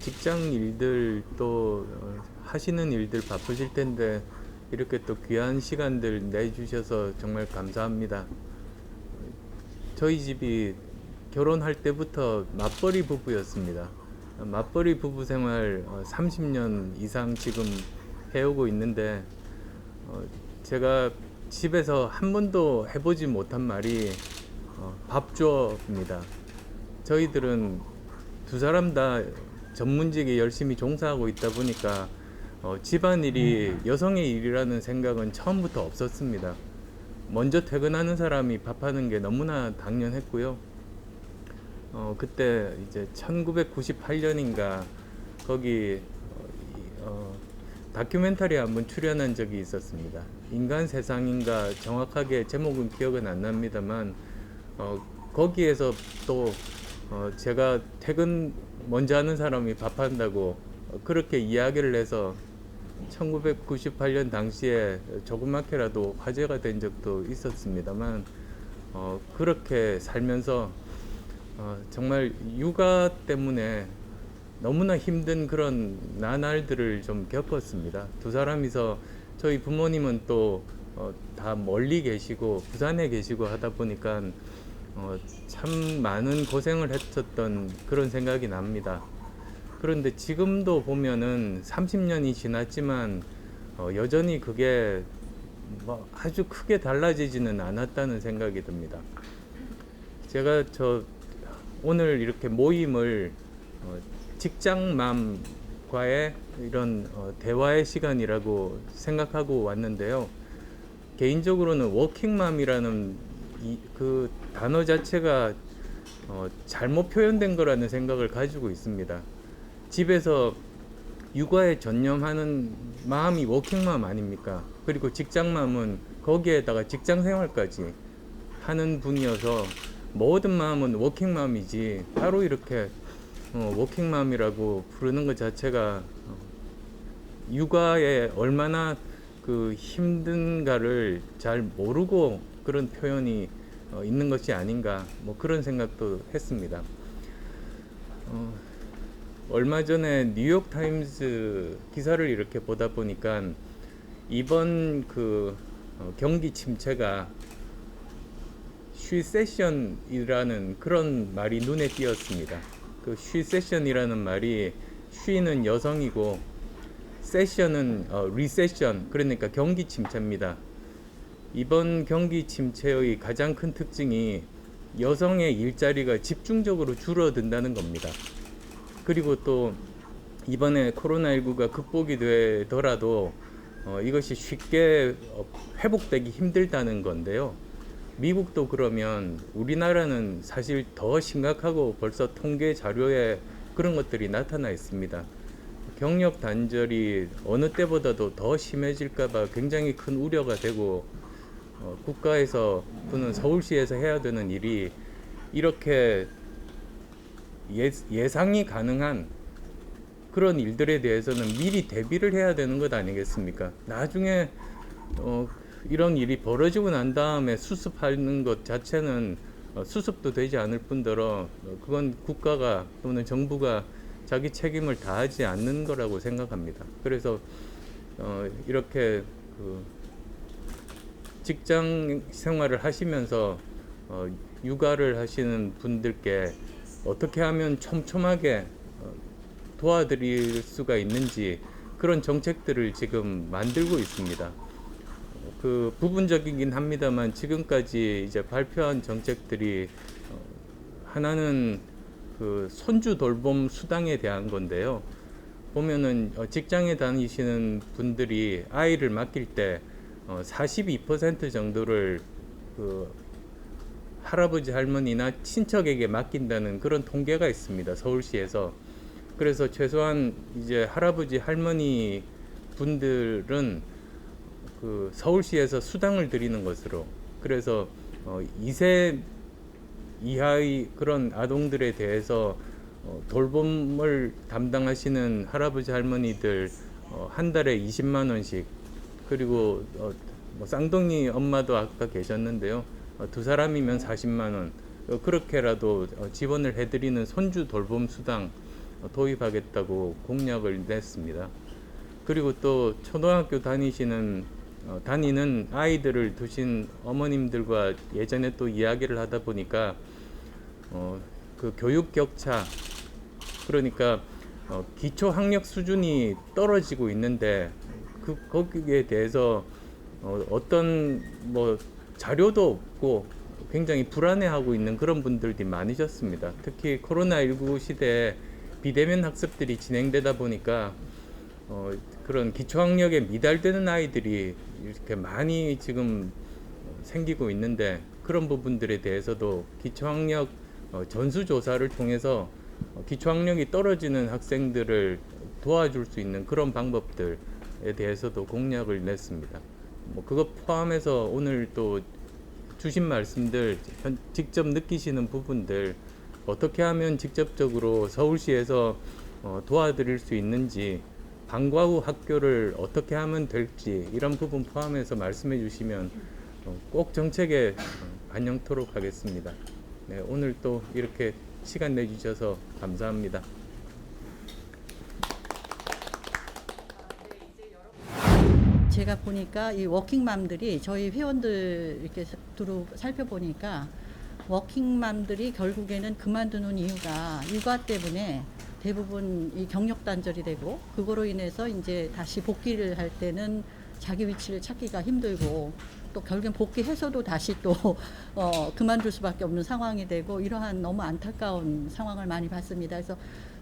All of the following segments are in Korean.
직장 일들 또 어, 하시는 일들 바쁘실 텐데 이렇게 또 귀한 시간들 내주셔서 정말 감사합니다. 저희 집이 결혼할 때부터 맞벌이 부부였습니다. 맞벌이 부부 생활 어, 30년 이상 지금 해오고 있는데 어, 제가 집에서 한 번도 해보지 못한 말이 어, 밥 줘입니다. 저희들은 두 사람 다 전문직에 열심히 종사하고 있다 보니까 어, 집안일이 여성의 일이라는 생각은 처음부터 없었습니다. 먼저 퇴근하는 사람이 밥하는 게 너무나 당연했고요. 어, 그때 이제 1998년인가 거기 어, 이- 어, 다큐멘터리에 한번 출연한 적이 있었습니다. 인간 세상인가 정확하게 제목은 기억은 안 납니다만 어, 거기에서 또 어, 제가 퇴근 먼저 하는 사람이 밥한다고 어, 그렇게 이야기를 해서 1998년 당시에 조그맣게라도 화제가 된 적도 있었습니다만 어, 그렇게 살면서 어, 정말 육아 때문에 너무나 힘든 그런 나날들을 좀 겪었습니다. 두 사람이서 저희 부모님은 또 어, 다 멀리 계시고 부산에 계시고 하다 보니까 어, 참 많은 고생을 했었던 그런 생각이 납니다. 그런데 지금도 보면은 30년이 지났지만 어, 여전히 그게 뭐 아주 크게 달라지지는 않았다는 생각이 듭니다. 제가 저 오늘 이렇게 모임을 어, 직장맘과의 이런 어, 대화의 시간이라고 생각하고 왔는데요. 개인적으로는 워킹맘이라는 이, 그 단어 자체가 어, 잘못 표현된 거라는 생각을 가지고 있습니다. 집에서 육아에 전념하는 마음이 워킹맘 아닙니까? 그리고 직장맘은 거기에다가 직장 생활까지 하는 분이어서 모든 마음은 워킹맘이지 따로 이렇게 어, 워킹맘이라고 부르는 것 자체가 어, 육아에 얼마나 그 힘든가를 잘 모르고 그런 표현이 어, 있는 것이 아닌가 뭐 그런 생각도 했습니다. 어, 얼마 전에 뉴욕 타임즈 기사를 이렇게 보다 보니까 이번 그 어, 경기 침체가 쉬세션이라는 그런 말이 눈에 띄었습니다. 그 쉬세션이라는 말이 쉬는 여성이고 세션은 어, 리세션 그러니까 경기 침체입니다. 이번 경기 침체의 가장 큰 특징이 여성의 일자리가 집중적으로 줄어든다는 겁니다. 그리고 또 이번에 코로나19가 극복이 되더라도 어, 이것이 쉽게 어, 회복되기 힘들다는 건데요. 미국도 그러면 우리나라는 사실 더 심각하고 벌써 통계 자료에 그런 것들이 나타나 있습니다. 경력 단절이 어느 때보다도 더 심해질까봐 굉장히 큰 우려가 되고 어, 국가에서 또는 서울시에서 해야 되는 일이 이렇게 예, 예상이 가능한 그런 일들에 대해서는 미리 대비를 해야 되는 것 아니겠습니까? 나중에 어, 이런 일이 벌어지고 난 다음에 수습하는 것 자체는 어, 수습도 되지 않을 뿐더러 어, 그건 국가가 또는 정부가 자기 책임을 다하지 않는 거라고 생각합니다. 그래서 어, 이렇게 그 직장 생활을 하시면서 어, 육아를 하시는 분들께 어떻게 하면 촘촘하게 어, 도와드릴 수가 있는지 그런 정책들을 지금 만들고 있습니다. 그 부분적이긴 합니다만 지금까지 이제 발표한 정책들이 어, 하나는 그 손주 돌봄 수당에 대한 건데요. 보면은 어, 직장에 다니시는 분들이 아이를 맡길 때 어, 42% 정도를 그 할아버지 할머니나 친척에게 맡긴다는 그런 통계가 있습니다. 서울시에서. 그래서 최소한 이제 할아버지 할머니 분들은 그 서울시에서 수당을 드리는 것으로 그래서 어 2세 이하의 그런 아동들에 대해서 어 돌봄을 담당하시는 할아버지 할머니들 어 한 달에 20만 원씩 그리고 어 뭐 쌍둥이 엄마도 아까 계셨는데요. 어, 두 사람이면 40만 원. 어, 그렇게라도 어, 지원을 해드리는 손주 돌봄 수당 도입하겠다고 공약을 냈습니다. 그리고 또 초등학교 다니시는 어, 다니는 아이들을 두신 어머님들과 예전에 또 이야기를 하다 보니까 어, 그 교육 격차 그러니까 어, 기초 학력 수준이 떨어지고 있는데 그 거기에 대해서 어, 어떤 뭐 자료도 없고 굉장히 불안해하고 있는 그런 분들이 많으셨습니다. 특히 코로나19 시대에 비대면 학습들이 진행되다 보니까 어, 그런 기초학력에 미달되는 아이들이 이렇게 많이 지금 생기고 있는데 그런 부분들에 대해서도 기초학력 어, 전수조사를 통해서 어, 기초학력이 떨어지는 학생들을 도와줄 수 있는 그런 방법들에 대해서도 공약을 냈습니다. 뭐 그것 포함해서 오늘 또 주신 말씀들 현- 직접 느끼시는 부분들 어떻게 하면 직접적으로 서울시에서 어, 도와드릴 수 있는지 방과 후 학교를 어떻게 하면 될지 이런 부분 포함해서 말씀해 주시면 어, 꼭 정책에 어, 반영토록 하겠습니다. 네, 오늘 또 이렇게 시간 내주셔서 감사합니다. 제가 보니까 이 워킹맘들이 저희 회원들 이렇게 두루 살펴보니까 워킹맘들이 결국에는 그만두는 이유가 육아 때문에 대부분 이 경력 단절이 되고 그거로 인해서 이제 다시 복귀를 할 때는 자기 위치를 찾기가 힘들고 또 결국엔 복귀해서도 다시 또 어, 그만둘 수밖에 없는 상황이 되고 이러한 너무 안타까운 상황을 많이 봤습니다. 그래서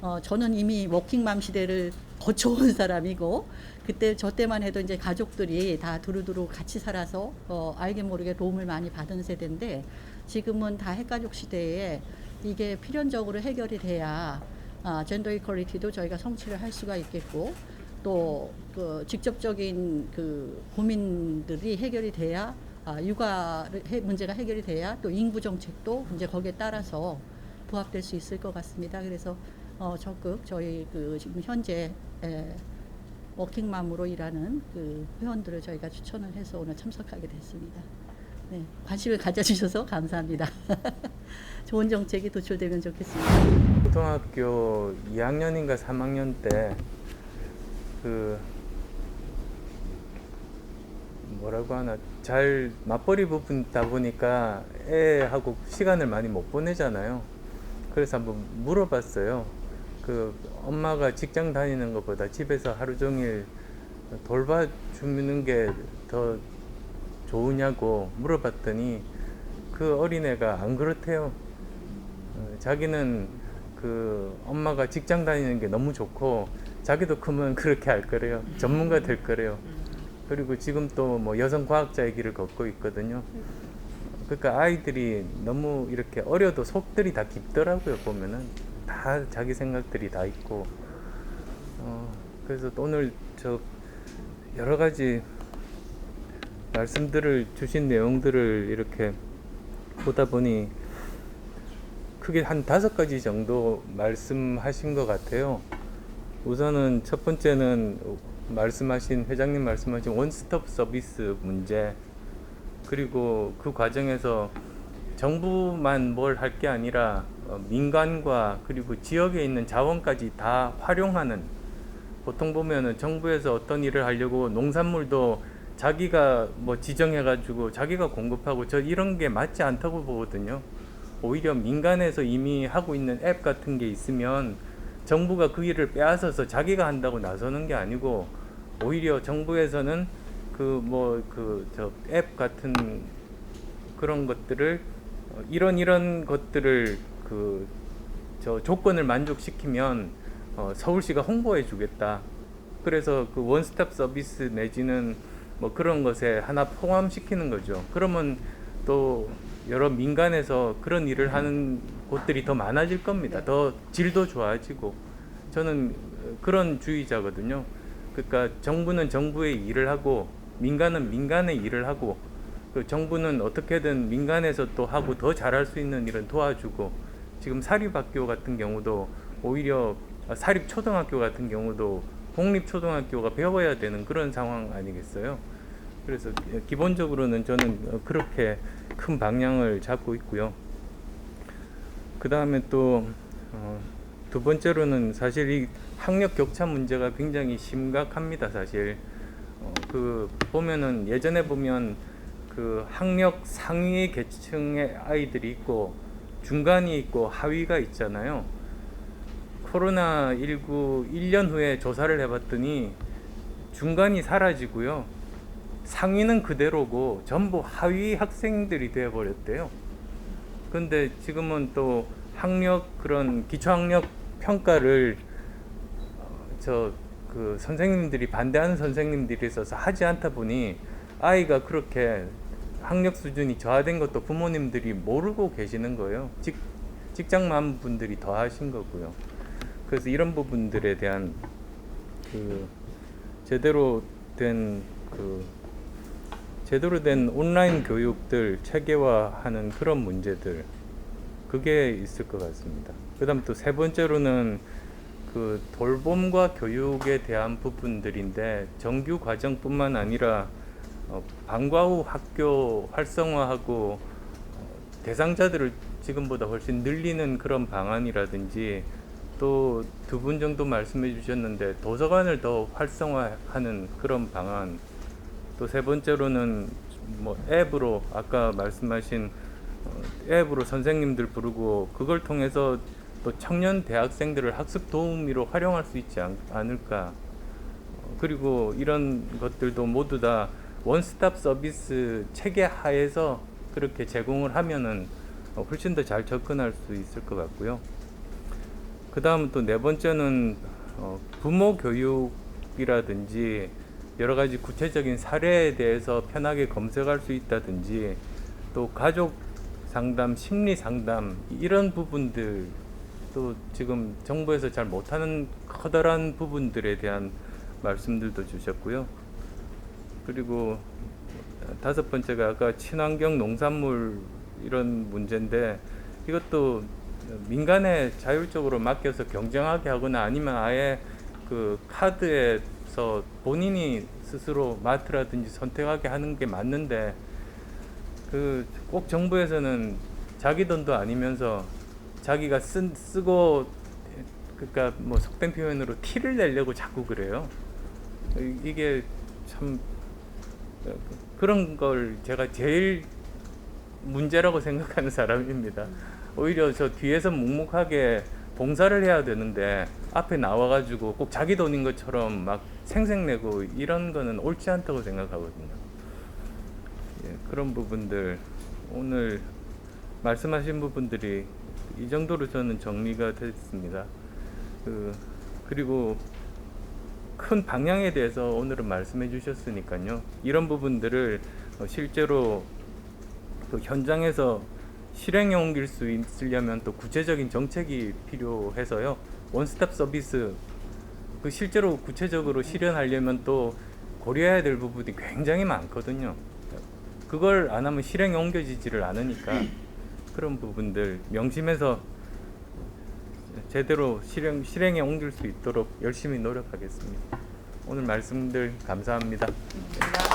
어, 저는 이미 워킹맘 시대를 거쳐온 사람이고 그때 저 때만 해도 이제 가족들이 다 두루두루 같이 살아서 어, 알게 모르게 도움을 많이 받은 세대인데 지금은 다 핵가족 시대에 이게 필연적으로 해결이 돼야 아, 젠더 이퀄리티도 저희가 성취를 할 수가 있겠고 또그 직접적인 그 고민들이 해결이 돼야 아, 육아 문제가 해결이 돼야 또 인구 정책도 이제 거기에 따라서 부합될 수 있을 것 같습니다. 그래서 어, 적극 저희 그 지금 현재 에, 워킹맘으로 일하는 그 회원들을 저희가 추천을 해서 오늘 참석하게 됐습니다. 네, 관심을 가져주셔서 감사합니다. 좋은 정책이 도출되면 좋겠습니다. 고등학교 2학년인가 3학년 때 그 뭐라고 하나 잘 맞벌이 부분다 보니까 애하고 시간을 많이 못 보내잖아요. 그래서 한번 물어봤어요. 그 엄마가 직장 다니는 것보다 집에서 하루 종일 돌봐주는 게 더 좋으냐고 물어봤더니 그 어린애가 안 그렇대요. 어, 자기는 그 엄마가 직장 다니는 게 너무 좋고 자기도 크면 그렇게 할 거래요. 전문가 될 거래요. 그리고 지금 또 뭐 여성 과학자의 길을 걷고 있거든요. 그러니까 아이들이 너무 이렇게 어려도 속들이 다 깊더라고요. 보면은 다 자기 생각들이 다 있고. 어, 그래서 또 오늘 저 여러 가지 말씀들을 주신 내용들을 이렇게 보다 보니 크게 한 다섯 가지 정도 말씀하신 것 같아요. 우선은 첫 번째는 말씀하신 회장님 말씀하신 원스톱 서비스 문제 그리고 그 과정에서 정부만 뭘 할 게 아니라 어, 민간과 그리고 지역에 있는 자원까지 다 활용하는 보통 보면은 정부에서 어떤 일을 하려고 농산물도 자기가 뭐 지정해가지고 자기가 공급하고 저 이런 게 맞지 않다고 보거든요. 오히려 민간에서 이미 하고 있는 앱 같은 게 있으면 정부가 그 일을 빼앗아서 자기가 한다고 나서는 게 아니고 오히려 정부에서는 그 뭐 그 저 앱 같은 그런 것들을 어, 이런 이런 것들을 그 저 조건을 만족시키면 어, 서울시가 홍보해 주겠다. 그래서 그 원스톱 서비스 내지는 뭐 그런 것에 하나 포함시키는 거죠. 그러면 또 여러 민간에서 그런 일을 하는 곳들이 더 많아질 겁니다. 더 질도 좋아지고 저는 그런 주의자거든요. 그러니까 정부는 정부의 일을 하고 민간은 민간의 일을 하고 그 정부는 어떻게든 민간에서 또 하고 더 잘할 수 있는 일은 도와주고 지금 사립학교 같은 경우도 오히려 아, 사립 초등학교 같은 경우도 공립 초등학교가 배워야 되는 그런 상황 아니겠어요? 그래서 기본적으로는 저는 그렇게 큰 방향을 잡고 있고요. 그 다음에 또 어, 두 번째로는 사실 이 학력 격차 문제가 굉장히 심각합니다. 사실 어, 그 보면은 예전에 보면 그 학력 상위 계층의 아이들이 있고 중간이 있고 하위가 있잖아요. 코로나 19 1년 후에 조사를 해봤더니 중간이 사라지고요. 상위는 그대로고 전부 하위 학생들이 되어 버렸대요. 근데 지금은 또 학력 그런 기초학력 평가를 저 그 선생님들이 반대하는 선생님들이 있어서 하지 않다 보니 아이가 그렇게 학력 수준이 저하된 것도 부모님들이 모르고 계시는 거예요. 직 직장맘 분들이 더 하신 거고요. 그래서 이런 부분들에 대한 그 제대로 된 그 제대로 된 온라인 교육들 체계화하는 그런 문제들 그게 있을 것 같습니다. 그다음 또 세 번째로는 그 돌봄과 교육에 대한 부분들인데 정규 과정뿐만 아니라 어, 방과 후 학교 활성화하고 어, 대상자들을 지금보다 훨씬 늘리는 그런 방안이라든지 또 두 분 정도 말씀해 주셨는데 도서관을 더 활성화하는 그런 방안 또 세 번째로는 뭐 앱으로 아까 말씀하신 어, 앱으로 선생님들 부르고 그걸 통해서 또 청년 대학생들을 학습 도우미로 활용할 수 있지 않, 않을까. 어, 그리고 이런 것들도 모두 다 원스톱 서비스 체계 하에서 그렇게 제공을 하면은 어, 훨씬 더 잘 접근할 수 있을 것 같고요. 그 다음 또 네 번째는 어, 부모 교육이라든지 여러 가지 구체적인 사례에 대해서 편하게 검색할 수 있다든지 또 가족 상담, 심리 상담 이런 부분들 또 지금 정부에서 잘 못하는 커다란 부분들에 대한 말씀들도 주셨고요. 그리고 다섯 번째가 아까 친환경 농산물 이런 문제인데 이것도 민간에 자율적으로 맡겨서 경쟁하게 하거나 아니면 아예 그 카드에서 본인이 스스로 마트라든지 선택하게 하는 게 맞는데 그 꼭 정부에서는 자기 돈도 아니면서 자기가 쓴 쓰고 그러니까 뭐 속된 표현으로 티를 내려고 자꾸 그래요. 이- 이게 참 어, 그런 걸 제가 제일 문제라고 생각하는 사람입니다. 오히려 저 뒤에서 묵묵하게 봉사를 해야 되는데 앞에 나와가지고 꼭 자기 돈인 것처럼 막 생색내고 이런 거는 옳지 않다고 생각하거든요. 예, 그런 부분들 오늘 말씀하신 부분들이 이 정도로 저는 정리가 됐습니다. 그 그리고 큰 방향에 대해서 오늘은 말씀해 주셨으니까요. 이런 부분들을 어, 실제로 또 현장에서 실행에 옮길 수 있으려면 또 구체적인 정책이 필요해서요. 원스톱 서비스 그 실제로 구체적으로 실현하려면 또 고려해야 될 부분이 굉장히 많거든요. 그걸 안 하면 실행에 옮겨지지를 않으니까 그런 부분들 명심해서 제대로 실행 실행에 옮길 수 있도록 열심히 노력하겠습니다. 오늘 말씀들 감사합니다. 고맙습니다.